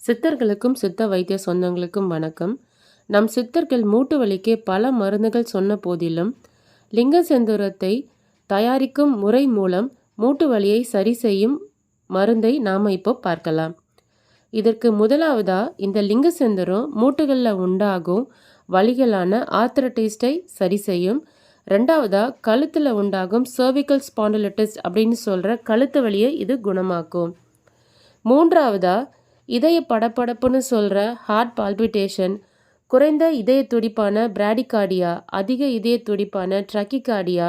சித்தர்களுக்கும் சித்த வைத்திய சொந்தங்களுக்கும் வணக்கம். நம் சித்தர்கள் மூட்டு வலிக்கே பல மருந்துகள் சொன்ன போதிலும் லிங்கசெந்தூரத்தை தயாரிக்கும் முறை மூலம் மூட்டு வலியை சரி செய்யும் மருந்தை நாம் இப்போ பார்க்கலாம். இதற்கு முதலாவதாக இந்த லிங்கசெந்தூரம் மூட்டுகளில் உண்டாகும் வலிகளான ஆர்த்தரட்டிஸ்டை சரி செய்யும். ரெண்டாவதாக கழுத்தில் உண்டாகும் சர்விக்கல் ஸ்பாண்டலிட்டிஸ் அப்படின்னு சொல்கிற கழுத்து வலியை இது குணமாக்கும். மூன்றாவதாக இதய படப்படப்புன்னு சொல்கிற ஹார்ட் பால்பிட்டேஷன் குறைந்த இதய துடிப்பான பிராடிகார்டியா அதிக இதய துடிப்பான ட்ரக்கிகார்டியா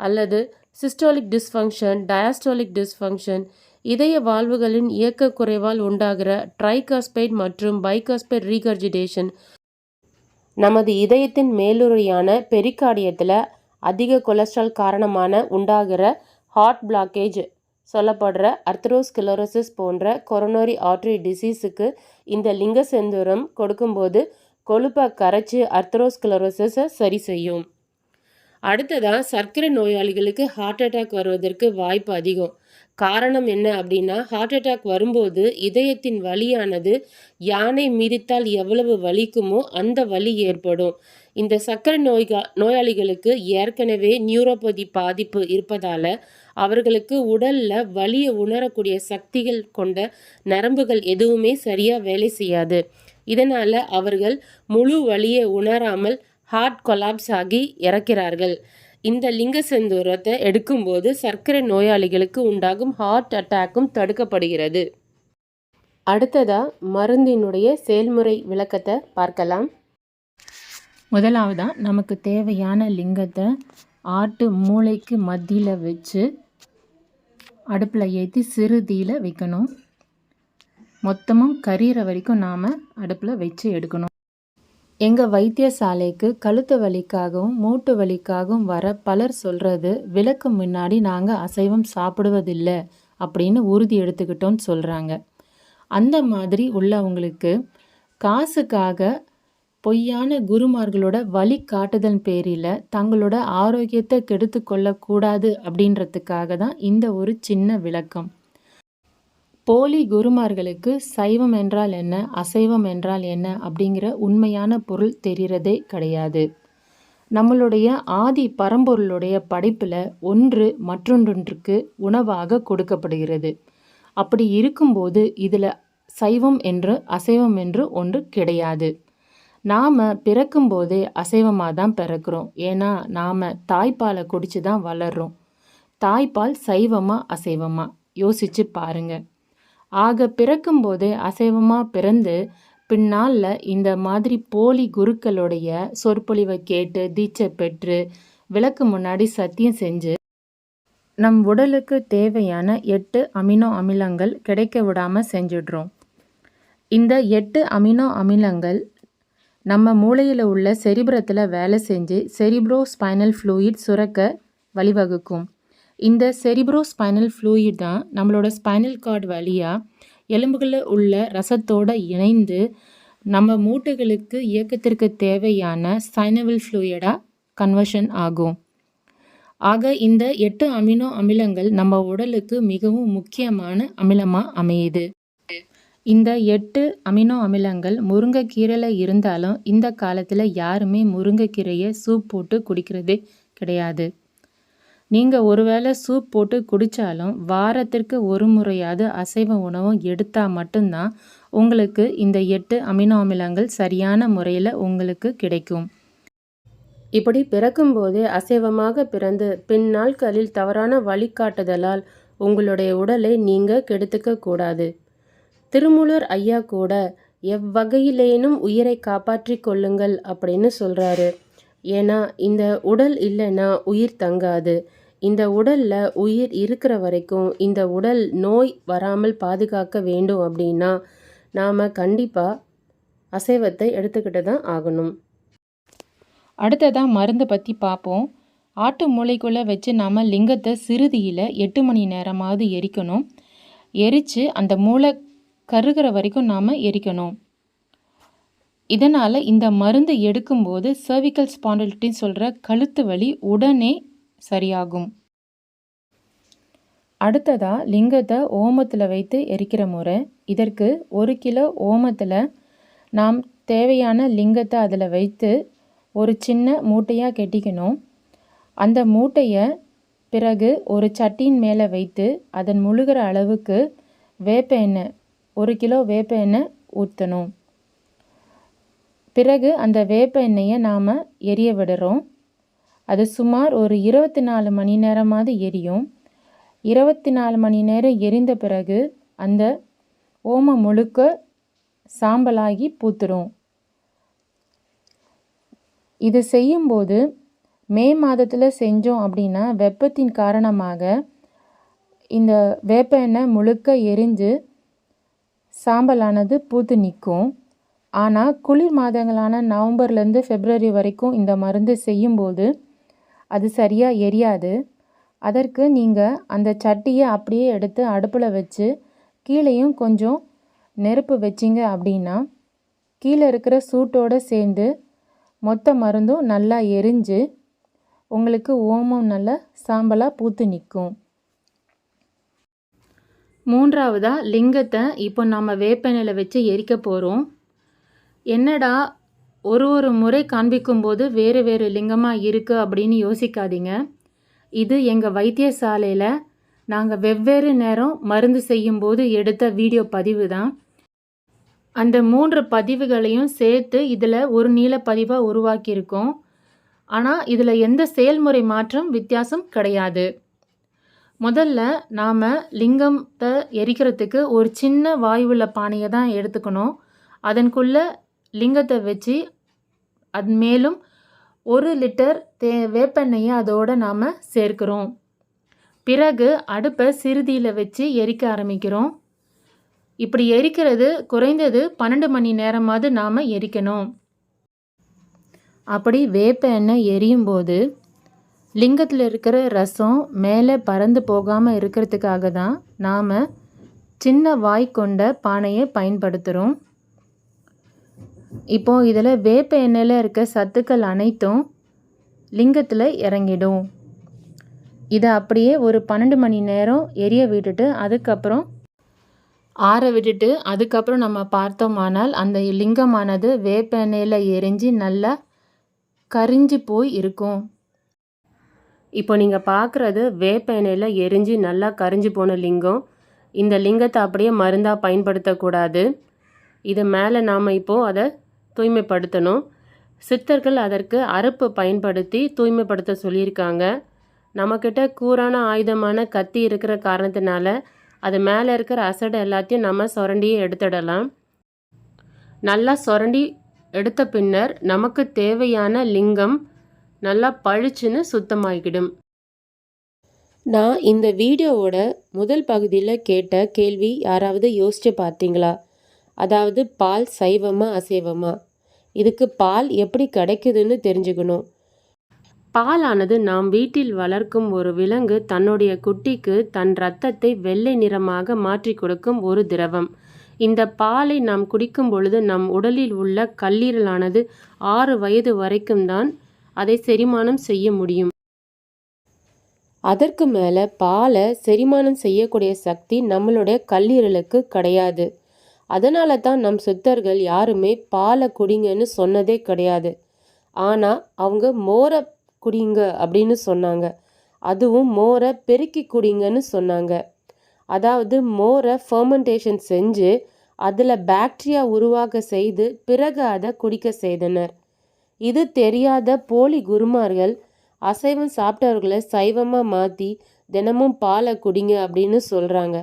அல்லது சிஸ்டாலிக் டிஸ்ஃபங்க்ஷன் டயாஸ்டாலிக் டிஸ்ஃபங்க்ஷன் இதய வாழ்வுகளின் இயக்க குறைவால் உண்டாகிற ட்ரைகாஸ்பைட் மற்றும் பைகாஸ்பைட் ரீகர்ஜிடேஷன் நமது இதயத்தின் மேலுறையான பெரிகார்டியத்தில் அதிக கொலஸ்ட்ரால் காரணமான உண்டாகிற ஹார்ட் பிளாக்கேஜ் சொல்லப்படுற அர்த்தரோஸ்கிலரோசிஸ் போன்ற கொரோனரி ஆர்டரி டிசீஸுக்கு இந்த லிங்க செந்தூரம் கொடுக்கும்போது கொழுப்பை கரைச்சி அர்த்தரோஸ்கிலரோசிஸை சரி செய்யும். அடுத்ததாக சர்க்கரை நோயாளிகளுக்கு ஹார்ட் அட்டாக் வருவதற்கு வாய்ப்பு அதிகம். காரணம் என்ன அப்படின்னா ஹார்ட் அட்டாக் வரும்போது இதயத்தின் வலியானது யானை மிதித்தால் எவ்வளவு வலிக்குமோ அந்த வலி ஏற்படும். இந்த சர்க்கரை நோய்கா நோயாளிகளுக்கு ஏற்கனவே நியூரோபதி பாதிப்பு இருப்பதால் அவர்களுக்கு உடலில் வலியை உணரக்கூடிய சக்திகள் கொண்ட நரம்புகள் எதுவுமே சரியாக வேலை செய்யாது. இதனால் அவர்கள் முழு வலியை உணராமல் ஹார்ட் கொலாப்ஸ் ஆகி இறக்கிறார்கள். இந்த லிங்க செந்தூரத்தை எடுக்கும்போது சர்க்கரை நோயாளிகளுக்கு உண்டாகும் ஹார்ட் அட்டாக்கும் தடுக்கப்படுகிறது. அடுத்ததாக மருந்தினுடைய செயல்முறை விளக்கத்தை பார்க்கலாம். முதலாவதாக நமக்கு தேவையான லிங்கத்தை ஆட்டு மூளைக்கு மத்தியில் வச்சு அடுப்பில் ஏற்றி சிறுதியில் வைக்கணும். மொத்தமும் கரியிற வரைக்கும் நாம் அடுப்பில் வச்சு எடுக்கணும். எங்கள் வைத்தியசாலைக்கு கழுத்து வலிக்காகவும் மூட்டு வலிக்காகவும் வர பலர் சொல்கிறது விளக்கு முன்னாடி நாங்கள் அசைவம் சாப்பிடுவதில்லை அப்படின்னு உறுதி எடுத்துக்கிட்டோன்னு சொல்கிறாங்க அந்த மாதிரி உள்ளவங்களுக்கு காசுக்காக பொய்யான குருமார்களோட வழி காட்டுதல் பேரில் தங்களோட ஆரோக்கியத்தை கெடுத்து கொள்ளக்கூடாது அப்படின்றதுக்காக தான் இந்த ஒரு சின்ன விளக்கம். போலி குருமார்களுக்கு சைவம் என்றால் என்ன அசைவம் என்றால் என்ன அப்படிங்கிற உண்மையான பொருள் தெரிகிறதே கிடையாது. நம்மளுடைய ஆதி பரம்பொருளுடைய படைப்பில் ஒன்று மற்றொன்றொன்றுக்கு உணவாக கொடுக்கப்படுகிறது. அப்படி இருக்கும்போது இதில் சைவம் என்று அசைவம் என்று ஒன்று கிடையாது. நாம் பிறக்கும்போதே அசைவமாக தான் பிறக்கிறோம். ஏன்னா நாம் தாய்ப்பாலை குடிச்சு தான் வளர்றோம். தாய்ப்பால் சைவமாக அசைவமாக யோசித்து பாருங்க. ஆக பிறக்கும்போதே அசைவமாக பிறந்து பின்னாளில் இந்த மாதிரி போலி குருக்களுடைய சொற்பொழிவை கேட்டு தீட்சை பெற்று விளக்கு முன்னாடி சத்தியம் செஞ்சு நம் உடலுக்கு தேவையான எட்டு அமினோ அமிலங்கள் கிடைக்க விடாமல் செஞ்சிடுறோம். இந்த எட்டு அமினோ அமிலங்கள் நம்ம மூளையில் உள்ள செரிபுரத்தில் வேலை செஞ்சு செரிப்ரோ ஸ்பைனல் ஃப்ளூயிட் சுரக்க வழிவகுக்கும். இந்த செரிப்ரோ ஸ்பைனல் ஃப்ளூயிட் தான் நம்மளோட ஸ்பைனல் கார்டு வழியாக எலும்புகளில் உள்ள ரசத்தோடு இணைந்து நம்ம மூட்டுகளுக்கு இயக்கத்திற்கு தேவையான சைனவில் ஃப்ளூயிடாக கன்வர்ஷன் ஆகும். ஆக இந்த எட்டு அமினோ அமிலங்கள் நம்ம உடலுக்கு மிகவும் முக்கியமான அமிலமாக அமையுது. இந்த எட்டு அமினோ அமிலங்கள் முருங்கைக்கீரையில் இருந்தாலும் இந்த காலத்தில் யாருமே முருங்கைக்கீரையை சூப் போட்டு குடிக்கிறதே கிடையாது. நீங்கள் ஒருவேளை சூப் போட்டு குடித்தாலும் வாரத்திற்கு ஒரு முறையாவது அசைவ உணவும் எடுத்தால் மட்டும்தான் உங்களுக்கு இந்த எட்டு அமினோ அமிலங்கள் சரியான முறையில் உங்களுக்கு கிடைக்கும். இப்படி பிறக்கும்போதே அசைவமாக பிறந்து பின் நாட்களில் தவறான வழிகாட்டுதலால் உங்களுடைய உடலை நீங்கள் கெடுத்துக்க கூடாது. திருமூலர் ஐயா கூட எவ்வகையிலேனும் உயிரை காப்பாற்றி கொள்ளுங்கள் அப்படின்னு சொல்கிறாரு ஏன்னா இந்த உடல் இல்லைன்னா உயிர் தங்காது. இந்த உடலில் உயிர் இருக்கிற வரைக்கும் இந்த உடல் நோய் வராமல் பாதுகாக்க வேண்டும் அப்படின்னா நாம் கண்டிப்பாக அசைவத்தை எடுத்துக்கிட்டு தான் ஆகணும். அடுத்ததாக மருந்தை பற்றி பார்ப்போம் ஆட்டு மூளைக்குள்ளே வச்சு நாம் லிங்கத்தை சிறுதியில் எட்டு மணி நேரமாவது எரிக்கணும். எரித்து அந்த மூளை கருகிற வரைக்கும் நாம் எரிக்கணும். இதனால் இந்த மருந்து எடுக்கும்போது சர்விக்கல் ஸ்பாண்டிலிட்டின்னு சொல்கிற கழுத்து வலி உடனே சரியாகும். அடுத்ததாக லிங்கத்தை ஓமத்தில் வைத்து எரிக்கிற முறை. இதற்கு ஒரு கிலோ ஓமத்தில் நாம் தேவையான லிங்கத்தை அதில் வைத்து ஒரு சின்ன மூட்டையாக கெட்டிக்கணும். அந்த மூட்டையை பிறகு ஒரு சட்டியின் மேலே வைத்து அதன் முழுகிற அளவுக்கு வேப்ப எண்ணெய் ஒரு கிலோ வேப்ப எண்ணெய் ஊற்றணும் பிறகு அந்த வேப்ப எண்ணெயை நாம் எரிய விடுறோம். அது சுமார் ஒரு இருபத்தி நாலு மணி நேரமாவது எரியும். இருபத்தி நாலு மணி நேரம் எரிந்த பிறகு அந்த ஓமம் முழுக்க சாம்பலாகி பூத்துடும். இது செய்யும்போது மே மாதத்தில் செஞ்சோம் அப்படின்னா வெப்பத்தின் காரணமாக இந்த வேப்ப எண்ணெய் முழுக்க எரிஞ்சு சாம்பலானது பூத்து நிற்கும். ஆனால் குளிர் மாதங்களான நவம்பர்லேருந்து ஃபெப்ரவரி வரைக்கும் இந்த மருந்து செய்யும்போது அது சரியாக எரியாது. அதற்கு நீங்கள் அந்த சட்டியை அப்படியே எடுத்து அடுப்பில் வச்சு கீழேயும் கொஞ்சம் நெருப்பு வச்சிங்க அப்படின்னா கீழே இருக்கிற சூட்டோடு சேர்ந்து மொத்த மருந்தும் நல்லா எரிஞ்சு உங்களுக்கு ஓமம் நல்லா சாம்பலாக பூத்து நிற்கும். மூன்றாவதாக லிங்கத்தை இப்போ நம்ம வேப்பெண்ணில் வச்சு எரிக்க போகிறோம் என்னடா ஒரு ஒரு முறை காண்பிக்கும்போது வேறு வேறு லிங்கமாக இருக்குது அப்படின்னு யோசிக்காதீங்க. இது எங்கள் வைத்தியசாலையில் நாங்கள் வெவ்வேறு நேரம் மருந்து செய்யும்போது எடுத்த வீடியோ பதிவு தான். அந்த மூன்று பதிவுகளையும் சேர்த்து இதில் ஒரு நீள பதிவாக உருவாக்கியிருக்கோம். ஆனால் இதில் எந்த செயல்முறை மாற்றம் வித்தியாசம் கிடையாது. முதல்ல நாம் லிங்கத்தை எரிக்கிறதுக்கு ஒரு சின்ன வாயுவில் பானையை தான் எடுத்துக்கணும். அதன்குள்ளே லிங்கத்தை வச்சு அது மேலும் ஒரு லிட்டர் தே வேப்பெண்ணெயை அதோடு நாம் சேர்க்கிறோம். பிறகு அடுப்பை சிறுதியில் வச்சு எரிக்க ஆரம்பிக்கிறோம். இப்படி எரிக்கிறது குறைந்தது பன்னெண்டு மணி நேரமாவது நாம் எரிக்கணும். அப்படி வேப்ப எண்ணெய் எரியும் போது லிங்கத்தில் இருக்கிற ரசம் மேலே பறந்து போகாமல் இருக்கிறதுக்காக தான் நாம் சின்ன வாய் கொண்ட பானையை பயன்படுத்துகிறோம் இப்போ இதில் வேப்ப எண்ணெயில் இருக்க சத்துக்கள் அனைத்தும் லிங்கத்தில் இறங்கிடும். இதை அப்படியே ஒரு பன்னெண்டு மணி நேரம் எரிய விட்டுட்டு அதுக்கப்புறம் ஆற விட்டுட்டு அதுக்கப்புறம் நம்ம பார்த்தோமானால் அந்த லிங்கமானது வேப்ப எண்ணெயில் எரிஞ்சு நல்லா கரிஞ்சு போய் இருக்கும். இப்போ நீங்கள் பார்க்குறது வேப்ப எண்ணெயில் எரிஞ்சு நல்லா கரிஞ்சு போன லிங்கம். இந்த லிங்கத்தை அப்படியே மருந்தாக பயன்படுத்தக்கூடாது. இது மேலே நாம் இப்போது அதை தூய்மைப்படுத்தணும். சித்தர்கள் அதற்கு அறுப்பு பயன்படுத்தி தூய்மைப்படுத்த சொல்லியிருக்காங்க. நம்மக்கிட்ட கூரான ஆயுதமான கத்தி இருக்கிற காரணத்தினால அது மேலே இருக்கிற அசடை எல்லாத்தையும் நம்ம சுரண்டியே எடுத்துடலாம். நல்லா சுரண்டி எடுத்த பின்னர் நமக்கு தேவையான லிங்கம் நல்லா பளிச்சுன்னு சுத்தமாகிடும் நான் இந்த வீடியோவோட முதல் பகுதியில் கேட்ட கேள்வி யாராவது யோசிச்சு பார்த்தீங்களா? அதாவது பால் சைவமா அசைவமா? இதுக்கு பால் எப்படி கிடைக்குதுன்னு தெரிஞ்சுக்கணும். பாலானது நாம் வீட்டில் வளர்க்கும் ஒரு விலங்கு தன்னுடைய குட்டிக்கு தன் இரத்தத்தை வெள்ளை நிறமாக மாற்றி கொடுக்கும் ஒரு திரவம். இந்த பாலை நாம் குடிக்கும் பொழுது நம் உடலில் உள்ள கல்லீரலானது ஆறு வயது வரைக்கும் தான் அதை செரிமானம் செய்ய முடியும். அதற்கு மேலே பாலை செரிமானம் செய்யக்கூடிய சக்தி நம்மளுடைய கல்லீரலுக்கு கிடையாது. அதனால தான் நம் சித்தர்கள் யாருமே பாலை குடிங்கன்னு சொன்னதே கிடையாது. ஆனால் அவங்க மோரை குடிங்க அப்படின்னு சொன்னாங்க. அதுவும் மோரை பெருக்கி குடிங்கன்னு சொன்னாங்க. அதாவது மோரை ஃபர்மெண்டேஷன் செஞ்சு அதில் பாக்டீரியா உருவாக செய்து பிறகு அதை குடிக்க செய்தனர். இது தெரியாத போலி குருமார்கள் அசைவம் சாப்பிட்டவர்களை சைவமாக மாற்றி தினமும் பாலை குடிங்க அப்படின்னு சொல்கிறாங்க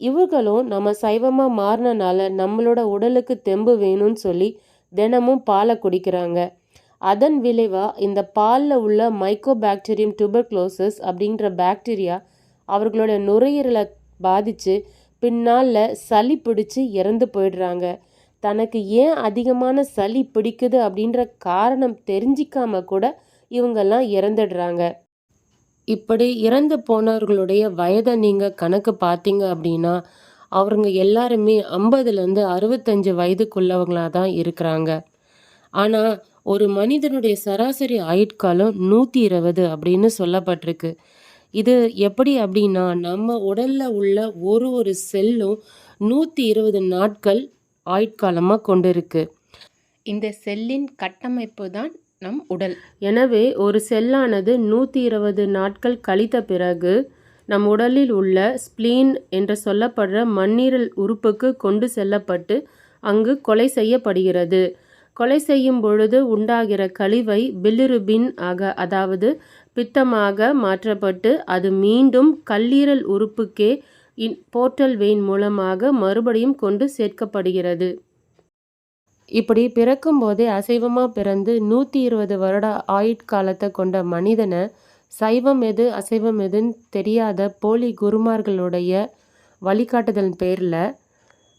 இவர்களும் நம்ம சைவமாக மாறினனால நம்மளோட உடலுக்கு தெம்பு வேணும்னு சொல்லி தினமும் பாலை குடிக்கிறாங்க. அதன் விளைவாக இந்த பாலில் உள்ள மைக்கோபாக்டீரியம் டியூபர்க்ளோசஸ் அப்படின்ற பாக்டீரியா அவர்களோட நுரையீரலை பாதித்து பின்னால் சளி பிடிச்சி இறந்து போயிடுறாங்க. தனக்கு ஏன் அதிகமான சளி பிடிக்குது அப்படின்ற காரணம் தெரிஞ்சிக்காம கூட இவங்கெல்லாம் இறந்துடுறாங்க. இப்படி இறந்து போனவர்களுடைய வயதை நீங்கள் கணக்கு பார்த்தீங்க அப்படின்னா அவங்க எல்லாருமே ஐம்பதுலேருந்து அறுபத்தஞ்சு வயதுக்குள்ளவங்களாக தான் இருக்கிறாங்க. ஆனால் ஒரு மனிதனுடைய சராசரி ஆயுட்காலம் நூற்றி இருபது அப்படின்னு சொல்லப்பட்டிருக்கு. இது எப்படி அப்படின்னா நம்ம உடலில் உள்ள ஒரு ஒரு செல்லும் நூற்றி இருபது நாட்கள் ஆயுட்காலமாக கொண்டிருக்கு. இந்த செல்லின் கட்டமைப்பு தான் நம் உடல். எனவே ஒரு செல்லானது நூற்றி இருபது நாட்கள் கழித்த பிறகு நம் உடலில் உள்ள ஸ்ப்ளீன் என்று சொல்லப்படுற மண்ணீரல் உறுப்புக்கு கொண்டு செல்லப்பட்டு அங்கு கொலை செய்யப்படுகிறது. கொலை செய்யும் பொழுது உண்டாகிற கழிவை பில்லிருபின் ஆக அதாவது பித்தமாக மாற்றப்பட்டு அது மீண்டும் கல்லீரல் உறுப்புக்கே இன் போர்ட்டல் வெயின் மூலமாக மறுபடியும் கொண்டு சேர்க்கப்படுகிறது. இப்படி பிறக்கும் போதே அசைவமாக பிறந்து நூற்றி இருபது வருட ஆயுட்காலத்தை கொண்ட மனிதனை சைவம் எது அசைவம் எதுன்னு தெரியாத போலி குருமார்களுடைய வழிகாட்டுதல் பேரில்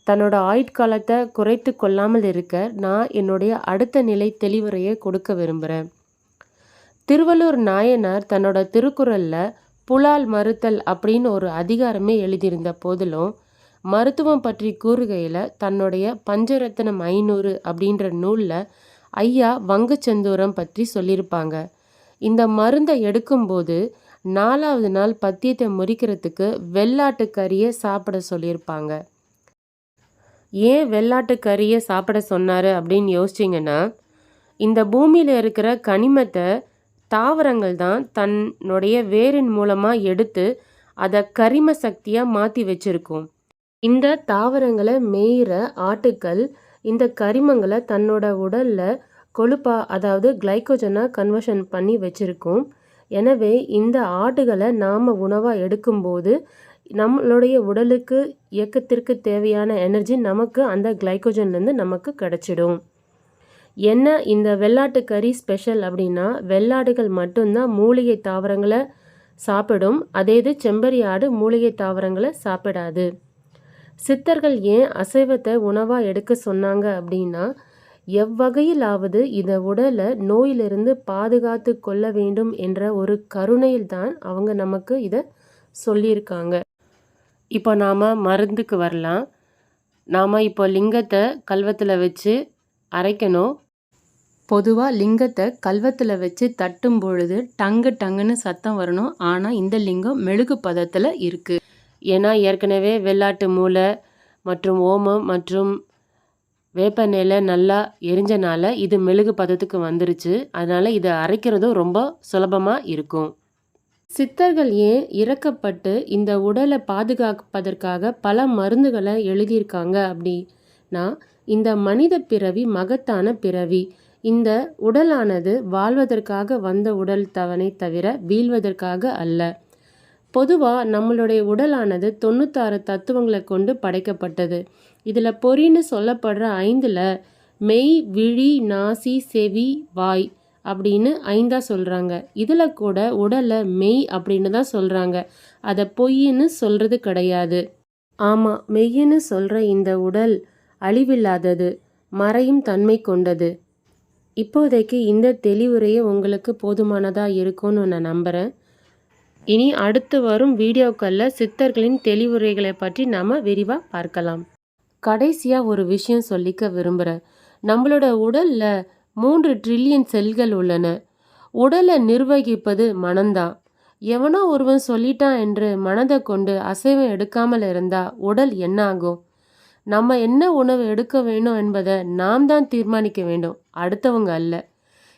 தன்னோட ஆயுட்காலத்தை குறைத்து கொள்ளாமல் இருக்க நான் என்னுடைய அடுத்த நிலை தெளிவுரையை கொடுக்க விரும்புகிறேன் திருவள்ளூர் நாயனார் தன்னோட திருக்குறளில் புலால் மறுத்தல் அப்படின்னு ஒரு அதிகாரமே எழுதியிருந்த போதிலும் மருத்துவம் பற்றி கூறுகையில் தன்னுடைய பஞ்சரத்னம் ஐநூறு அப்படின்ற நூலில் ஐயா வங்கச்சந்தூரம் பற்றி சொல்லியிருப்பாங்க. இந்த மருந்தை எடுக்கும்போது நாலாவது நாள் பத்தியத்தை முறிக்கிறதுக்கு வெள்ளாட்டு கறியை சாப்பிட சொல்லியிருப்பாங்க. ஏன் வெள்ளாட்டு கறியை சாப்பிட சொன்னார் அப்படின்னு யோசிச்சிங்கன்னா இந்த பூமியில் இருக்கிற கனிமத்தை தாவரங்கள் தான் தன்னுடைய வேரின் மூலமாக எடுத்து அதை கரிம சக்தியாக மாற்றி வச்சுருக்கும். இந்த தாவரங்களை மேயிற ஆட்டுக்கள் இந்த கரிமங்களை தன்னோட உடலில் கொழுப்பா அதாவது கிளைக்கோஜனாக கன்வர்ஷன் பண்ணி வச்சுருக்கோம். எனவே இந்த ஆடுகளை நாம் உணவாக எடுக்கும்போது நம்மளுடைய உடலுக்கு இயக்கத்திற்கு தேவையான எனர்ஜி நமக்கு அந்த கிளைக்கோஜன்லேருந்து நமக்கு கிடச்சிடும். என்ன இந்த வெள்ளாட்டு கறி ஸ்பெஷல் அப்படின்னா வெள்ளாடுகள் மட்டும்தான் மூலிகை தாவரங்களை சாப்பிடும். அதே இது செம்பரி ஆடு மூலிகை தாவரங்களை சாப்பிடாது. சித்தர்கள் ஏன் அசைவத்தை உணவாக எடுக்க சொன்னாங்க அப்படின்னா எவ்வகையிலாவது இந்த உடலை நோயிலிருந்து பாதுகாத்து கொள்ள வேண்டும் என்ற ஒரு கருணையில் தான் அவங்க நமக்கு இதை சொல்லியிருக்காங்க. இப்போ நாம் மருந்துக்கு வரலாம். நாம் இப்போ லிங்கத்தை கல்வத்தில் வச்சு அரைக்கணும். பொதுவாக லிங்கத்தை கல்வத்தில் வச்சு தட்டும் பொழுது டங்கு டங்குன்னு சத்தம் வரணும். ஆனால் இந்த லிங்கம் மெழுகு பதத்தில் இருக்குது ஏன்னா ஏற்கனவே வெள்ளாட்டு மூளை மற்றும் ஓமம் மற்றும் வேப்பெண்ணெயில் நல்லா எரிஞ்சனால இது மெழுகு பதத்துக்கு வந்துருச்சு. அதனால் இதை அரைக்கிறதும் ரொம்ப சுலபமாக இருக்கும். சித்தர்கள் ஏன் இறக்கப்பட்டு இந்த உடலை பாதுகாப்பதற்காக பல மருந்துகளை எழுதியிருக்காங்க அப்படின்னா இந்த மனித பிறவி மகத்தான பிறவி. இந்த உடலானது வாழ்வதற்காக வந்த உடல் தவணை தவிர வீழ்வதற்காக அல்ல. பொதுவாக நம்மளுடைய உடலானது தொண்ணூத்தாறு தத்துவங்களை கொண்டு படைக்கப்பட்டது. இதில் பொறின்னு சொல்லப்படுற ஐந்தில் மெய் விழி நாசி செவி வாய் அப்படின்னு ஐந்தா சொல்கிறாங்க இதில் கூட உடலை மெய் அப்படின்னு தான் சொல்கிறாங்க அதை பொய்ன்னு சொல்கிறது கிடையாது. ஆமாம் மெய்ன்னு சொல்கிற இந்த உடல் அழிவில்லாதது மறையும் தன்மை கொண்டது. இப்போதைக்கு இந்த தெளிவுரையே உங்களுக்கு போதுமானதாக இருக்கும்னு நான் நம்புகிறேன் இனி அடுத்து வரும் வீடியோக்களில் சித்தர்களின் தெளிவுரைகளை பற்றி நாம் விரிவாக பார்க்கலாம். கடைசியாக ஒரு விஷயம் சொல்லிக்க விரும்புகிறேன் நம்மளோட உடலில் மூன்று ட்ரில்லியன் செல்கள் உள்ளன. உடலை நிர்வகிப்பது மனம்தான். எவனோ ஒருவன் சொல்லிட்டான் என்று மனதை கொண்டு அசைவம் எடுக்காமல் இருந்தால் உடல் என்ன ஆகும் நம்ம என்ன உணவு எடுக்க வேணும் என்பதை நாம் தான் தீர்மானிக்க வேண்டும். அடுத்தவங்க அல்ல.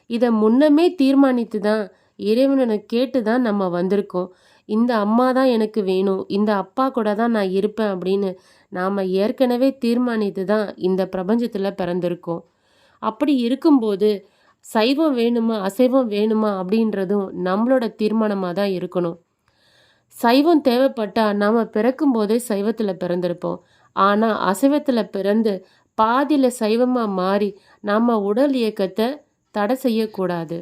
இதை முன்னமே தீர்மானித்து தான் இறைவனை கேட்டு தான் நம்ம வந்திருக்கோம். இந்த அம்மா தான் எனக்கு வேணும். இந்த அப்பா கூட தான் நான் இருப்பேன் அப்படின்னு நாம் ஏற்கனவே தீர்மானித்து தான் இந்த பிரபஞ்சத்தில் பிறந்திருக்கோம். அப்படி இருக்கும்போது சைவம் வேணுமா அசைவம் வேணுமா அப்படின்றதும் நம்மளோட தீர்மானமாக தான் இருக்கணும். சைவம் தேவைப்பட்டால் நாம் பிறக்கும்போதே சைவத்தில் பிறந்திருப்போம். ஆனால் அசைவத்தில் பிறந்து பாதியில் சைவமாக மாறி நம்ம உடல் இயக்கத்தை தடை செய்யக்கூடாது.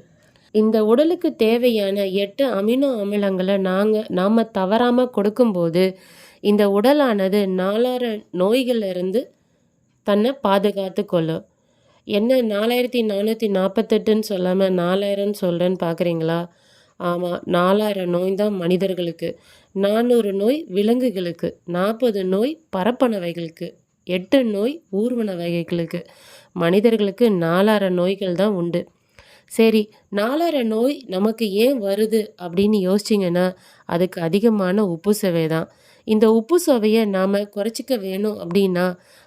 இந்த உடலுக்கு தேவையான எட்டு அமினோ அமிலங்களை நாங்கள் நாம் தவறாமல் கொடுக்கும்போது இந்த உடலானது நாலாயிரம் நோய்களிலிருந்து தன்னை பாதுகாத்து கொள்ளும். என்ன நாலாயிரத்தி நானூற்றி நாற்பத்தெட்டுன்னு சொல்லாமல் நாலாயிரம்னு சொல்கிறேன்னு பார்க்குறீங்களா ஆமாம் நாலாயிரம் நோய் தான் மனிதர்களுக்கு. நானூறு நோய் விலங்குகளுக்கு நாற்பது நோய் பரப்பனவைகளுக்கு எட்டு நோய் ஊர்வன வகைகளுக்கு மனிதர்களுக்கு நாலாயிரம் நோய்கள் தான் உண்டு. சரி நாலாயிர நோய் நமக்கு ஏன் வருது அப்படின்னு யோசிச்சிங்கன்னா அதுக்கு அதிகமான உப்பு சுவை தான். இந்த உப்பு சுவையை நாம் குறைச்சிக்க வேணும் அப்படின்னா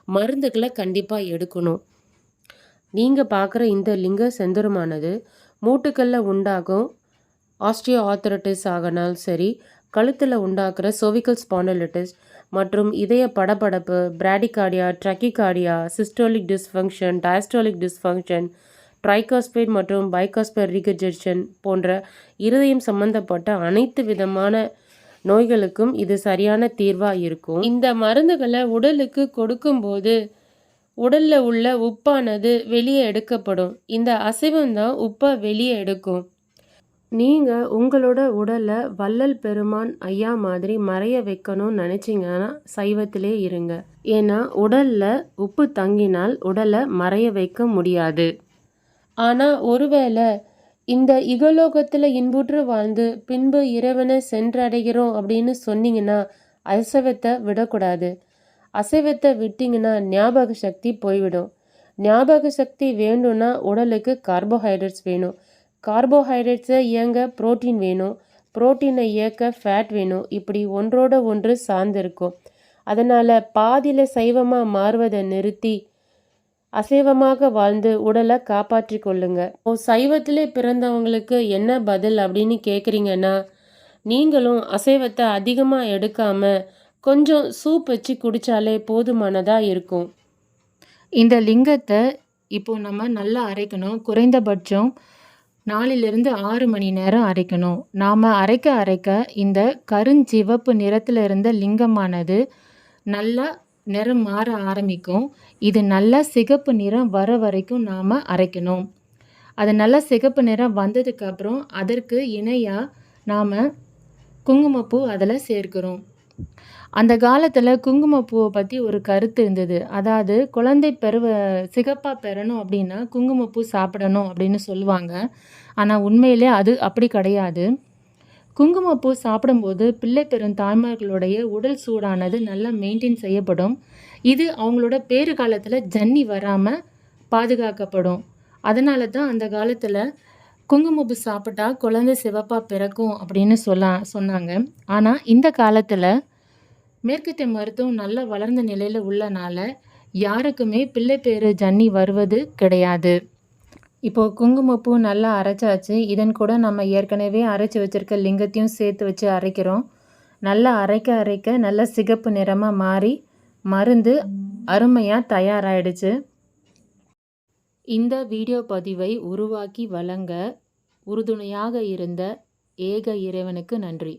மருந்துகளை கண்டிப்பாக எடுக்கணும். நீங்கள் பார்க்குற இந்த லிங்க செந்தரமானது மூட்டுக்களில் உண்டாகும். ஆஸ்ட்ரியோ ஆர்த்தரட்டிஸ் ஆகினாலும் சரி கழுத்தில் உண்டாக்குற சோவிக்கல் ஸ்பாண்டலிட்டிஸ் மற்றும் இதய படபடப்பு bradycardia tachycardia systolic dysfunction diastolic dysfunction tricuspid மற்றும் பைகாஸ்பேட் ரீகஜெஷன் போன்ற இருதயம் சம்பந்தப்பட்ட அனைத்து விதமான நோய்களுக்கும் இது சரியான தீர்வாக இருக்கும். இந்த மருந்துகளை உடலுக்கு கொடுக்கும்போது உடலில் உள்ள உப்பானது வெளியே எடுக்கப்படும். இந்த அசைவம் தான் உப்பை வெளியே எடுக்கும். நீங்கள் உங்களோட உடலை வள்ளல் பெருமான் ஐயா மாதிரி மறைய வைக்கணும்னு நினச்சிங்கன்னா சைவத்திலே இருங்க. ஏன்னா உடலில் உப்பு தங்கினால் உடலை மறைய வைக்க முடியாது. ஆனால் ஒருவேளை இந்த இகலோகத்தில் இன்புற்று வாழ்ந்து பின்பு இறைவனை சென்றடைகிறோம் அப்படின்னு சொன்னீங்கன்னா அசைவத்தை விடக்கூடாது. அசைவத்தை விட்டிங்கன்னா ஞாபக சக்தி போய்விடும். ஞாபக சக்தி வேணும்னா உடலுக்கு கார்போஹைட்ரேட்ஸ் வேணும். கார்போஹைட்ரேட்ஸை இயங்க புரோட்டீன் வேணும். புரோட்டீனை இயக்க ஃபேட் வேணும். இப்படி ஒன்றோட ஒன்று சார்ந்திருக்கும். அதனால் பாதியில் சைவமாக மாறுவதை நிறுத்தி அசைவமாக வாழ்ந்து உடலை காப்பாற்றி கொள்ளுங்க. ஓ சைவத்திலே பிறந்தவங்களுக்கு என்ன பதில் அப்படின்னு கேட்குறீங்கன்னா நீங்களும் அசைவத்தை அதிகமாக எடுக்காமல் கொஞ்சம் சூப் வச்சு குடித்தாலே போதுமானதாக இருக்கும். இந்த லிங்கத்தை இப்போ நம்ம நல்லா அரைக்கணும். குறைந்தபட்சம் நாலிலிருந்து ஆறு மணி நேரம் அரைக்கணும். நாம் அரைக்க அரைக்க இந்த கருஞ்சிவப்பு நிறத்தில் இருந்த லிங்கமானது நல்லா நிறம் மாற ஆரம்பிக்கும். இது நல்லா சிகப்பு நிறம் வர வரைக்கும் நாம் அரைக்கணும். அது நல்லா சிகப்பு நிறம் வந்ததுக்கப்புறம் அதற்கு இணையாக நாம் குங்குமப்பூ அதில் சேர்க்கிறோம். அந்த காலத்தில் குங்குமப்பூவை பற்றி ஒரு கருத்து இருந்தது. அதாவது குழந்தை பெருவ சிகப்பாக பெறணும் அப்படின்னா குங்குமப்பூ சாப்பிடணும் அப்படின்னு சொல்லுவாங்க. ஆனால் உண்மையிலே அது அப்படி கிடையாது. குங்குமப்பூ சாப்பிடும்போது பிள்ளை பெறும் தாய்மார்களுடைய உடல் சூடானது நல்லா மெயின்டைன் செய்யப்படும். இது அவங்களோட பேறு காலத்தில் ஜன்னி வராமல் பாதுகாக்கப்படும். அதனால தான் அந்த காலத்தில் குங்குமப்பூ சாப்பிட்டா குழந்தை சிவப்பாக பிறக்கும் அப்படின்னு சொல்ல சொன்னாங்க. ஆனால் இந்த காலத்தில் மேற்கத்திய மருத்துவம் நல்ல வளர்ந்த நிலையில் உள்ளனால யாருக்குமே பிள்ளை பேர் ஜன்னி வருவது கிடையாது. இப்போது குங்குமப்பூ நல்லா அரைச்சாச்சு. இதன் கூட நம்ம ஏற்கனவே அரைச்சி வச்சுருக்க லிங்கத்தையும் சேர்த்து வச்சு அரைக்கிறோம். நல்லா அரைக்க அரைக்க நல்லா சிகப்பு நிறமாக மாறி மருந்து அருமையாக தயாராகிடுச்சு இந்த வீடியோ பதிவை உருவாக்கி வழங்க உறுதுணையாக இருந்த ஏக இறைவனுக்கு நன்றி.